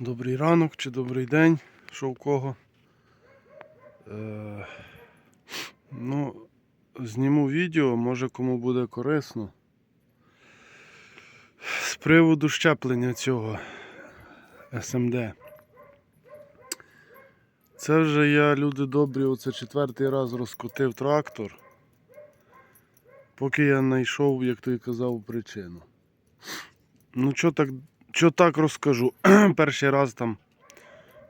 Добрий ранок чи добрий день, що в кого. Е, ну, зніму відео, може кому буде корисно. З приводу щеплення цього СМД. Це вже я, люди добрі, оце четвертий раз розкотив трактор. Поки я знайшов, як ти казав, причину. Ну, що так, що так розкажу. Перший раз там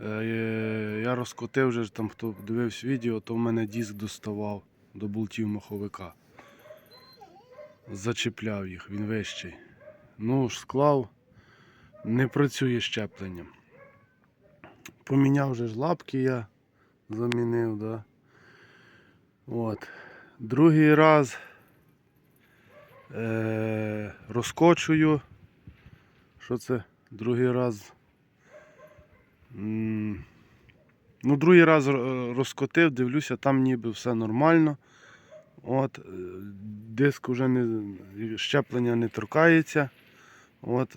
е, я розкотив вже там, хто дивився відео, то в мене диск доставав до болтів маховика. Зачіпляв їх, він вищий. Ну, склав, не працює щепленням. Поміняв вже ж лапки я замінив, да. От. Другий раз е, розкочую. Що це? Другий раз. Ну, другий раз розкотив, дивлюся, там ніби все нормально. От, е, диск вже не, щеплення не торкається. От.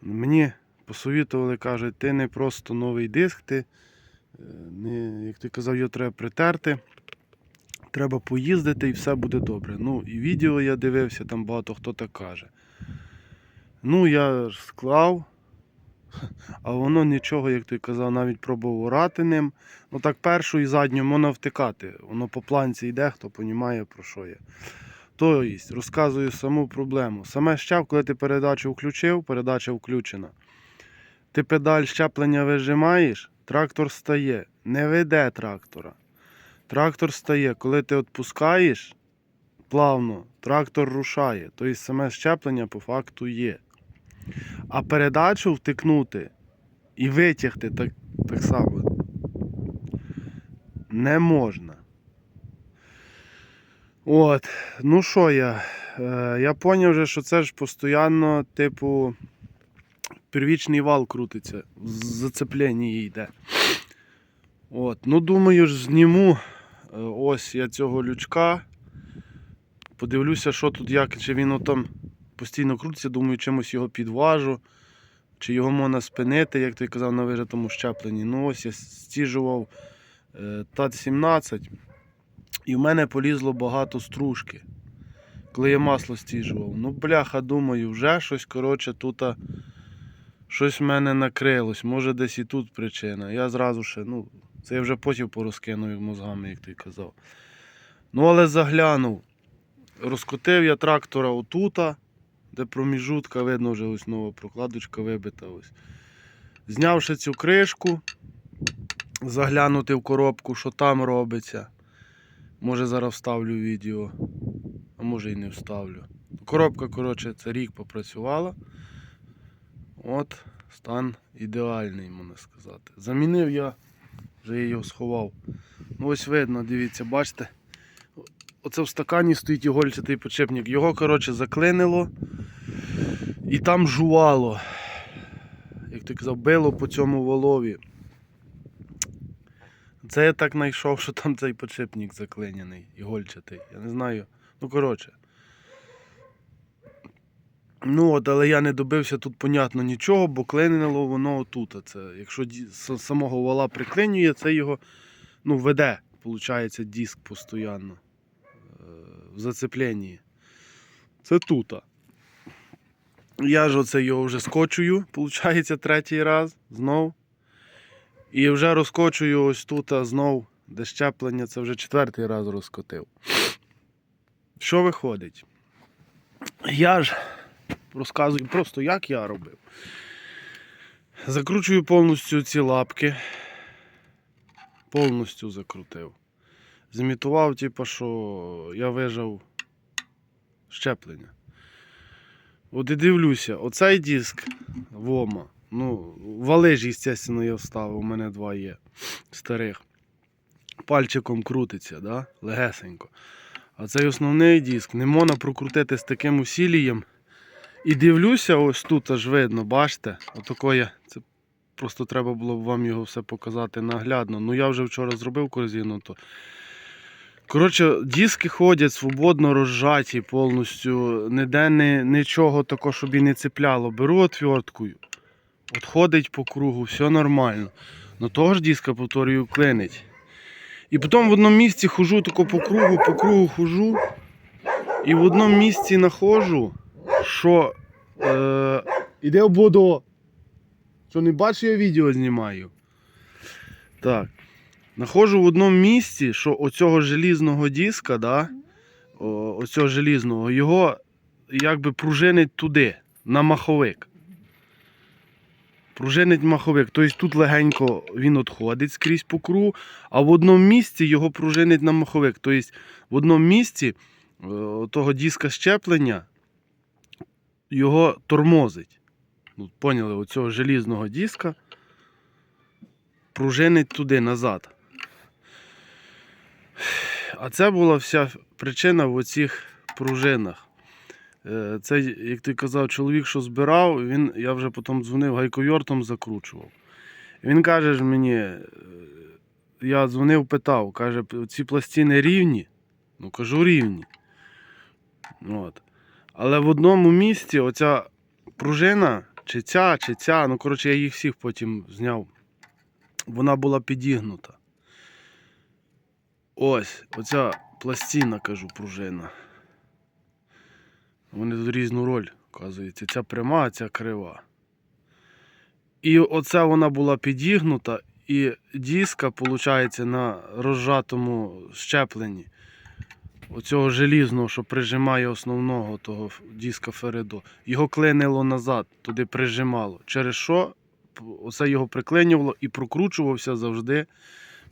Мені посовітували, кажуть, ти не просто новий диск, ти, е, не, як ти казав, його треба притерти. Треба поїздити і все буде добре. Ну, і відео я дивився, там багато хто так каже. Ну, я склав, а воно нічого, як ти казав, навіть пробував орати ним. Ну так першу і задню можна втикати. Воно по планці йде, хто розуміє, про що я. Тобто, розказую саму проблему. Саме щеп, коли ти передачу включив, передача включена. Ти педаль щеплення вижимаєш, трактор стає. Не веде трактора. Трактор стає. Коли ти відпускаєш плавно, трактор рушає. Тобто саме щеплення по факту є. А передачу втикнути і витягти так, так само не можна. От, ну що я? Е, я зрозумів вже, що це ж постійно, типу, первічний вал крутиться, в зацепленні йде. От, ну думаю ж зніму е, ось я цього лючка. Подивлюся, що тут, як, чи він там постійно крутиться, думаю, чимось його підважу, чи його можна спинити, як ти казав на вижатому щепленні. Ну ось я стіжував е, ТАТ-17 і в мене полізло багато стружки. Коли я масло стіжував. Ну, бляха, думаю, вже щось, коротше, тут щось в мене накрилось. Може десь і тут причина. Я зразу ще, ну, це я вже потім порозкинув мозгами, як ти казав. Ну, але заглянув. Розкотив я трактора отута, де проміжутка, видно вже ось нова прокладочка вибита. ось. Знявши цю кришку, заглянути в коробку, що там робиться. Може зараз вставлю відео, а може і не вставлю. Коробка, коротше, це рік попрацювала. От, стан ідеальний, можна сказати. Замінив я, вже його сховав. Ну ось видно, дивіться, бачите. Оце в стакані стоїть ігольчатий підшипник. Його, коротше, заклинило і там жувало. Як ти казав, било по цьому волові. Це я так знайшов, що там цей підшипник заклинений, ігольчатий. Я не знаю. Ну, коротше. Ну от, але я не добився тут, понятно, нічого, бо клинило воно отут. Це, якщо самого вала приклинює, це його ну, веде, виходить, диск постійно в зацепленні. Це тут. Я ж оце його вже скочую, виходить, третій раз знов. І вже розкочую ось тут знов, де щеплення, це вже четвертий раз розкотив. Що виходить? Я ж розказую просто, як я робив. Закручую повністю ці лапки. Повністю закрутив. Зімітував, типу, що я вижав щеплення. От і дивлюся, оцей диск Вома. Ну, вали звісно, я вставив, у мене два є старих. Пальчиком крутиться, да? легесенько. А цей основний диск не можна прокрутити з таким усілієм. І дивлюся, ось тут аж видно, бачите? Отакоє. Це просто треба було б вам його все показати наглядно. Ну я вже вчора зробив корзину, то. Коротше, диски ходять свободно розжаті повністю, ніде не, нічого такого, щоб і не цепляло. Беру отверткою. Отходить по кругу, все нормально. Но того ж диска, повторюю, клинить. І потім в одному місці хожу тако по кругу, по кругу хожу. І в одному місці знаходжу, що е, іде ободо. Що не бачу, я відео знімаю. Так. Находжу в одному місці, що оцього желізного диска, да, о, оцього желізного, його якби пружинить туди, на маховик. Пружинить маховик. Тобто тут легенько він відходить скрізь по кругу, а в одному місці його пружинить на маховик. Тобто в одному місці е, того диска щеплення його тормозить. Ну, поняли, оцього желізного диска пружинить туди назад. А це була вся причина в оцих пружинах. Е, Це, як ти казав, чоловік, що збирав, він, я вже потім дзвонив, гайковертом закручував. Він каже ж мені, е, я дзвонив, питав, каже, ці пластини рівні. Ну, кажу, рівні. От. Але в одному місці оця пружина, чи ця, чи ця, ну коротше, я їх всіх потім зняв. Вона була підігнута. Ось, оця пластина, кажу, пружина. Вони тут різну роль, вказується. Ця пряма, а ця крива. І оце вона була підігнута, і диска, виходить, на розжатому щепленні. Оцього желізного, що прижимає основного того диска Фередо. Його клинило назад, туди прижимало. Через що оце його приклинювало і прокручувався завжди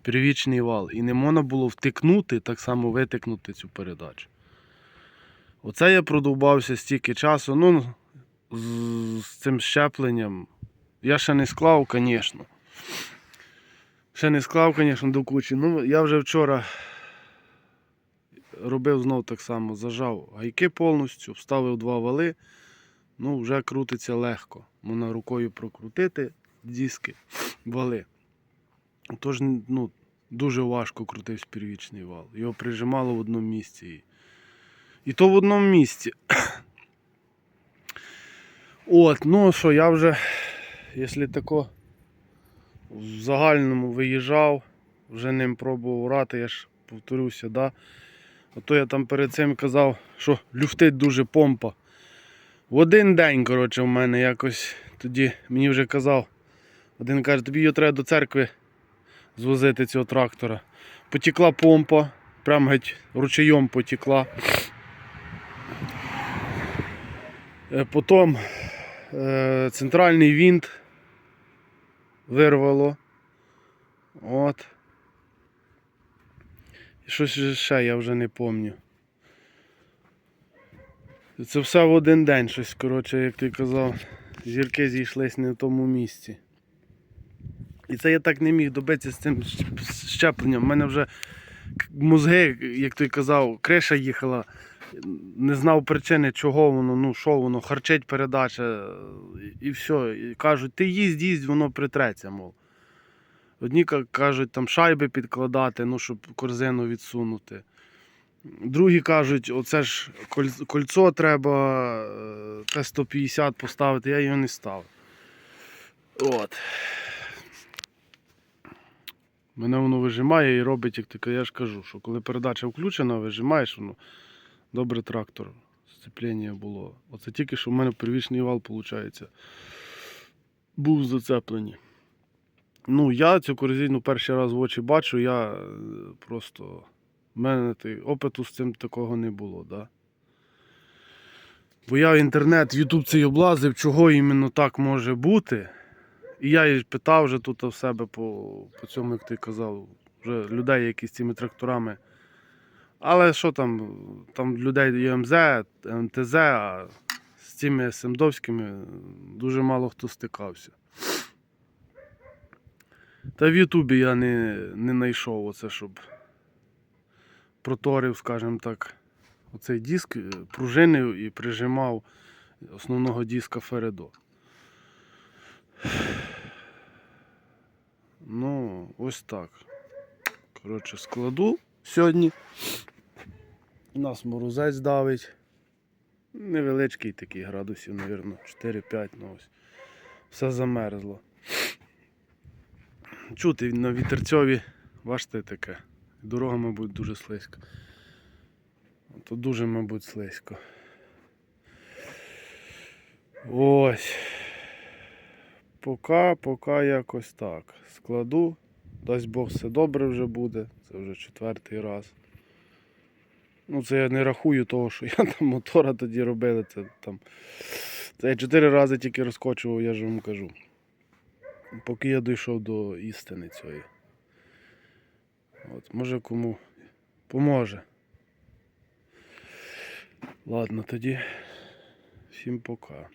первічний вал. І не можна було втикнути, так само витикнути цю передачу. Оце я продовбався стільки часу. Ну, з, з цим щепленням. Я ще не склав, звісно. Ще не склав, звісно, до кучі. Ну, я вже вчора робив знов так само, зажав гайки повністю, вставив два вали. Ну, вже крутиться легко. Можна рукою прокрутити диски, вали. Тож, ну, дуже важко крутився первічний вал. Його прижимало в одному місці. І, то в одному місці. От, ну що, я вже, якщо тако в загальному виїжджав, вже ним пробував грати, я ж повторюся, да. Ото я там перед цим казав, що люфтить дуже помпа. В один день, коротше, в мене якось тоді мені вже казав, один каже, тобі його треба до церкви звозити цього трактора. Потекла помпа, прям геть ручейом потекла. Е, Потім е, центральний винт вирвало. От. І щось ще я вже не пам'ятаю. Це все в один день щось, коротше, як ти казав, зірки зійшлись не в тому місці. І це я так не міг добитися з цим щепленням. У мене вже мозги, як ти казав, криша їхала. Не знав причини, чого воно, ну що воно, харчить передача і- все. І кажуть, ти їсть, їсть, воно притреться, мов. Одні кажуть, там шайби підкладати, ну, щоб корзину відсунути. Другі кажуть, оце ж кольцо треба е, Т-150 поставити, я його не ставив. От. Мене воно вижимає і робить, як таке, я ж кажу, що коли передача включена, вижимаєш, воно добре трактор. Сцеплення було. Оце тільки що в мене первічний вал, виходить, був зацеплений. Ну, я цю корзину перший раз в очі бачу, я е, просто. У мене ти- опиту з цим такого не було, да? Бо я в інтернет, в Ютуб цей облазив, чого іменно так може бути. І я і питав вже тут в себе по, по цьому, як ти казав, вже людей, які з цими тракторами. Але що там, там людей ЮМЗ, МТЗ, а з цими Семдовськими дуже мало хто стикався. Та в Ютубі я не, не знайшов оце, щоб проторив, скажімо так, оцей диск, пружинив і прижимав основного диска Фередо. Ну, ось так. Коротше, складу сьогодні. У нас морозець давить. Невеличкий такий градусів, мабуть, 4-5, ну ось. Все замерзло. Чути на вітерцьові, бачите таке. Дорога, мабуть, дуже слизька. Тут дуже, мабуть, слизько. Ось. Поки, поки якось так. Складу. Дасть Бог все добре вже буде. Це вже четвертий раз. Ну, це я не рахую того, що я там мотора тоді робили. Це там. Це я чотири рази тільки розкочував, я ж вам кажу. Поки я дійшов до істини цієї. От, може кому поможе. Ладно, тоді всім пока.